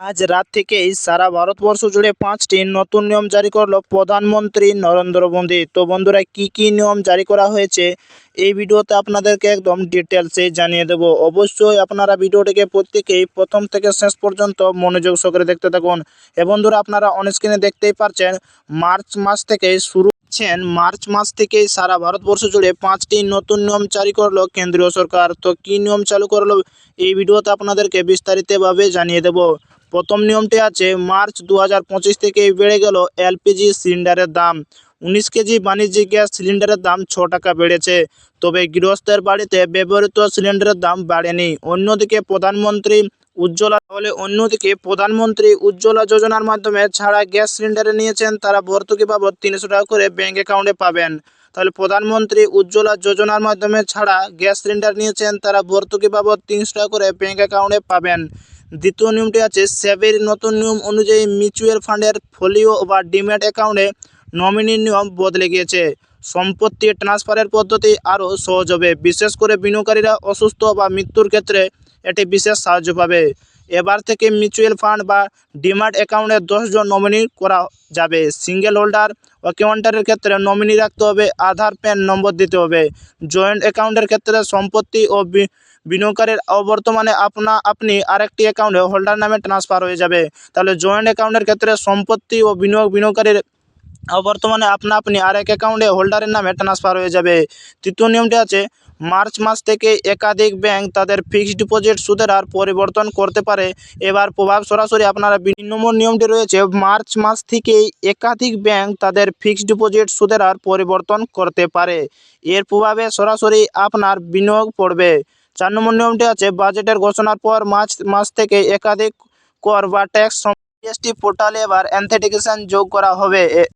আজ রাত থেকেই সারা ভারতবর্ষ জুড়ে পাঁচটি নতুন নিয়ম জারি করল প্রধানমন্ত্রী নরেন্দ্র মোদী। তো বন্ধুরা, কি কি নিয়ম জারি করা হয়েছে এই ভিডিওতে আপনাদেরকে একদম ডিটেলসে জানিয়ে দেব। অবশ্যই আপনারা ভিডিওটিকে প্রত্যেকেই প্রথম থেকে শেষ পর্যন্ত মনোযোগ সহকারে দেখতে থাকুন। এ বন্ধুরা, আপনারা স্ক্রিনে দেখতেই পারছেন, মার্চ মাস থেকে শুরু হচ্ছেন মার্চ মাস থেকে সারা ভারতবর্ষ জুড়ে পাঁচটি নতুন নিয়ম জারি করল কেন্দ্রীয় সরকার। তো কী নিয়ম চালু করল এই ভিডিওতে আপনাদেরকে বিস্তারিতভাবে জানিয়ে দেব। প্রথম নিয়মটি আছে, মার্চ দু হাজার পঁচিশ থেকে বেড়ে গেল এলপিজি সিলিন্ডারের দাম। উনিশ কেজি বাণিজ্যিক গ্যাস সিলিন্ডারের দাম ছ টাকা বেড়েছে। তবে গৃহস্থের বাড়িতে ব্যবহৃত সিলিন্ডারের দাম বাড়েনি। অন্যদিকে প্রধানমন্ত্রী উজ্জ্বলা হলে অন্যদিকে প্রধানমন্ত্রী উজ্জ্বলা যোজনার মাধ্যমে ছাড়া গ্যাস সিলিন্ডারে নিয়েছেন, তারা ভর্তুকি বাবদ তিনশো টাকা করে ব্যাঙ্ক অ্যাকাউন্টে পাবেন। তাহলে প্রধানমন্ত্রী উজ্জ্বলা যোজনার মাধ্যমে ছাড়া গ্যাস সিলিন্ডার নিয়েছেন, তারা ভর্তুকি বাবদ তিনশো টাকা করে ব্যাঙ্ক অ্যাকাউন্টে পাবেন। দ্বিতীয় নিয়মটি আছে সেবের নতুন নিয়ম অনুযায়ী মিউচুয়াল ফান্ডের ফোলিও বা ডিম্যাট অ্যাকাউন্টে নমিনির নিয়ম বদলে গিয়েছে। সম্পত্তি ট্রান্সফারের পদ্ধতি আরও সহজ হবে। বিশেষ করে বিনিয়োগকারীরা অসুস্থ বা মৃত্যুর ক্ষেত্রে এটি বিশেষ সাহায্য পাবে। এবার থেকে মিউচুয়াল ফান্ড বা ডিমার্ট অ্যাকাউন্টে দশজন নমিনি করা যাবে। সিঙ্গেল হোল্ডার ও কাউন্টারের ক্ষেত্রে নমিনি রাখতে হবে। আধার প্যান নম্বর দিতে হবে। জয়েন্ট অ্যাকাউন্টের ক্ষেত্রে সম্পত্তি ও বিনিয়োগকারীর অবর্তমানে আপনা আপনি আরেকটি অ্যাকাউন্টে হোল্ডার নামে ট্রান্সফার হয়ে যাবে। তাহলে জয়েন্ট অ্যাকাউন্টের ক্ষেত্রে সম্পত্তি ও বিনিয়োগ বিনিয়োগকারীর বর্তমানে আপনা আপনি আরেক অ্যাকাউন্টে হোল্ডারের নামে ট্রান্সফার হয়ে যাবে। তৃতীয় নিয়মটি আছে, মার্চ মাস থেকে একাধিক ব্যাংক তাদের ফিক্সড ডিপোজিট সুদের হার পরিবর্তন করতে পারে। এবার প্রভাব সরাসরি আপনারা দুই নম্বর নিয়মটি রয়েছে, মার্চ মাস থেকেই একাধিক ব্যাংক তাদের ফিক্সড ডিপোজিট সুদের হার পরিবর্তন করতে পারে। এর প্রভাবে সরাসরি আপনার বিনিয়োগ পড়বে। চার নম্বর নিয়মটি আছে বাজেটের ঘোষণার পর মার্চ মাস থেকে একাধিক কর বা ট্যাক্স জিএসটি পোর্টালে এবার অ্যান্থেটিকেশন যোগ করা হবে।